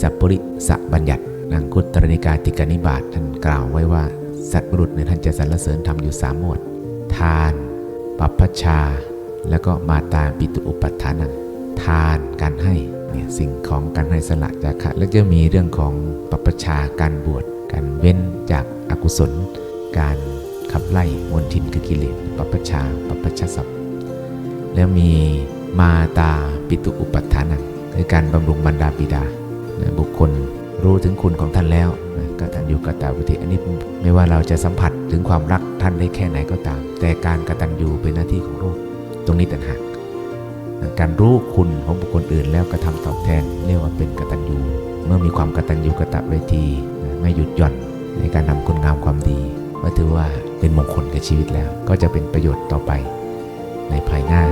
สัพปริสบัญญัตินังคุตรนิกายติกนิบาตท่านกล่าวไว้ว่า สัตว์บุรุษเนี่ยท่านจะสรรเสริญทำอยู่สามหมวด ทานปัปพชา แล้วก็มาตาปิตุอุปัฏฐานัง ทานการให้เนี่ยสิ่งของการให้สละจาคะแล้วจะมีเรื่องของปัปพชาการบวชการเว้นจากอากุศล การขับไล่มวลทินคือกิเลสปัปพชาปัปพชศัพท์แล้วมีมาตาปิตุอุปัฏฐานังคือการบำรุงบรรดาบิดา นะบุคคลรู้ถึงคุณของท่านแล้วนะกตัญญูกตวิธิอันนี้ไม่ว่าเราจะสัมผัสถึงความรักท่านได้แค่ไหนก็ตาม แต่การกตัญญูเป็นหน้าที่ของลูกตรงนี้ต่างหากนะการรู้คุณของบุคคลอื่นแล้วกระทำตอบแทนเรียกว่าเป็นกตัญญูเมื่อมีความกตัญญูกตเวทีนะไม่หยุดหย่อนในการนำคุณงามความดีก็ถือว่าเป็นมงคลกับชีวิตแล้ว ก็จะเป็นประโยชน์ต่อไปในภายหน้า